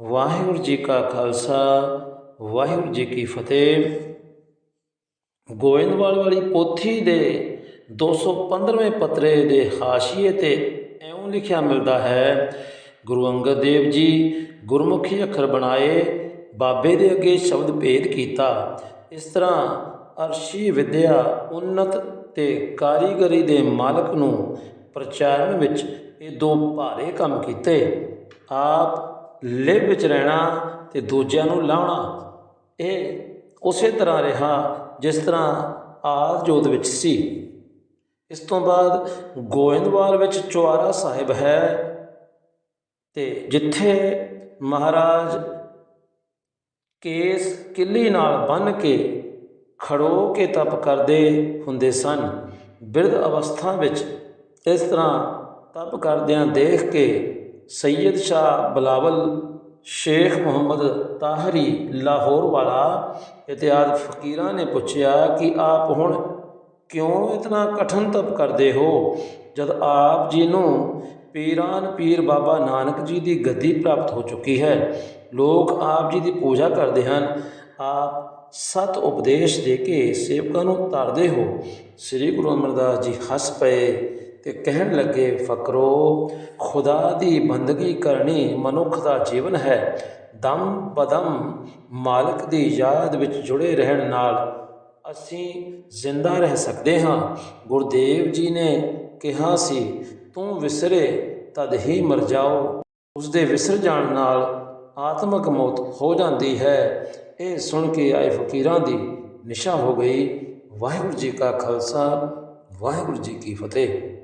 ਵਾਹਿਗੁਰੂ ਜੀ ਕਾ ਖਾਲਸਾ, ਵਾਹਿਗੁਰੂ ਜੀ ਕੀ ਫਤਿਹ। ਗੋਇੰਦਵਾਲ ਵਾਲੀ ਪੋਥੀ ਦੇ 215ਵੇਂ ਪਤਰੇ ਦੇ ਹਾਸ਼ੀਏ ਤੇ ਇਉਂ ਲਿਖਿਆ ਮਿਲਦਾ ਹੈ, ਗੁਰੂ ਅੰਗਦ ਦੇਵ ਜੀ ਗੁਰਮੁਖੀ ਅੱਖਰ ਬਣਾਏ, ਬਾਬੇ ਦੇ ਅੱਗੇ ਸ਼ਬਦ ਭੇਦ ਕੀਤਾ। ਇਸ ਤਰ੍ਹਾਂ ਅਰਸ਼ੀ ਵਿਦਿਆ ਉન્નਤ ਤੇ ਕਾਰੀਗਰੀ ਦੇ ਮਾਲਕ ਨੂੰ ਪ੍ਰਚਾਰਨ ਵਿੱਚ ਇਹ ਦੋ ਭਾਰੇ ਕੰਮ ਕੀਤੇ। ਆਪ ਲਿਵ ਵਿੱਚ ਰਹਿਣਾ ਤੇ ਦੂਜਿਆਂ ਨੂੰ ਲਾਉਣਾ, ਇਹ ਉਸੇ ਤਰ੍ਹਾਂ ਰਿਹਾ ਜਿਸ ਤਰ੍ਹਾਂ ਆਦ ਜੋਤ ਵਿੱਚ ਸੀ। ਇਸ ਤੋਂ ਬਾਅਦ ਗੋਇੰਦਵਾਲ ਵਿੱਚ ਚੁਆਰਾ ਸਾਹਿਬ ਹੈ ਤੇ ਜਿੱਥੇ ਮਹਾਰਾਜ ਕੇਸ ਕਿੱਲੀ ਨਾਲ ਬੰਨ ਕੇ ਖੜੋ ਕੇ ਤਪ ਕਰਦੇ ਹੁੰਦੇ ਸਨ, ਬਿਰਧ ਅਵਸਥਾ ਵਿੱਚ ਇਸ ਤਰ੍ਹਾਂ ਤਪ ਕਰਦਿਆਂ ਦੇਖ ਕੇ ਸੈਯਦ ਸ਼ਾਹ ਬਲਾਵਲ ਸ਼ੇਖ ਮੁਹੰਮਦ ਤਾਹਰੀ ਲਾਹੌਰ ਵਾਲਾ ਇਤਿਆਦ ਫਕੀਰਾਂ ਨੇ ਪੁੱਛਿਆ ਕਿ ਆਪ ਹੁਣ ਕਿਉਂ ਇਤਨਾ ਕਠਨ ਤਪ ਕਰਦੇ ਹੋ? ਜਦ ਆਪ ਜੀ ਨੂੰ ਪੀਰਾਨ ਪੀਰ ਬਾਬਾ ਨਾਨਕ ਜੀ ਦੀ ਗੱਦੀ ਪ੍ਰਾਪਤ ਹੋ ਚੁੱਕੀ ਹੈ, ਲੋਕ ਆਪ ਜੀ ਦੀ ਪੂਜਾ ਕਰਦੇ ਹਨ। ਆਪ ਸਤ ਉਪਦੇਸ਼ ਦੇ ਕੇ ਸੇਵਕਾਂ ਨੂੰ ਤਰਦੇ ਹੋ। ਸ੍ਰੀ ਗੁਰੂ ਅਮਰਦਾਸ ਜੀ ਹੱਸ ਪਏ। ਤੇ ਕਹਿਣ ਲੱਗੇ, ਫਕਰੋ, ਖੁਦਾ ਦੀ ਬੰਦਗੀ ਕਰਨੀ ਮਨੁੱਖ ਦਾ ਜੀਵਨ ਹੈ। ਦਮ ਬਦਮ ਮਾਲਕ ਦੀ ਯਾਦ ਵਿੱਚ ਜੁੜੇ ਰਹਿਣ ਨਾਲ ਅਸੀਂ ਜ਼ਿੰਦਾ ਰਹਿ ਸਕਦੇ ਹਾਂ। ਗੁਰਦੇਵ ਜੀ ਨੇ ਕਿਹਾ ਸੀ, ਤੂੰ ਵਿਸਰੇ, ਤਦ ਹੀ ਮਰ ਜਾਓ। ਉਸ ਦੇ ਵਿਸਰ ਜਾਣ ਨਾਲ ਆਤਮਕ ਮੌਤ ਹੋ ਜਾਂਦੀ ਹੈ। ਇਹ ਸੁਣ ਕੇ ਆਏ ਫਕੀਰਾਂ ਦੀ ਨਿਸ਼ਾ ਹੋ ਗਈ। ਵਾਹਿਗੁਰੂ ਜੀ ਕਾ ਖਾਲਸਾ, ਵਾਹਿਗੁਰੂ ਜੀ ਕੀ ਫਤਿਹ।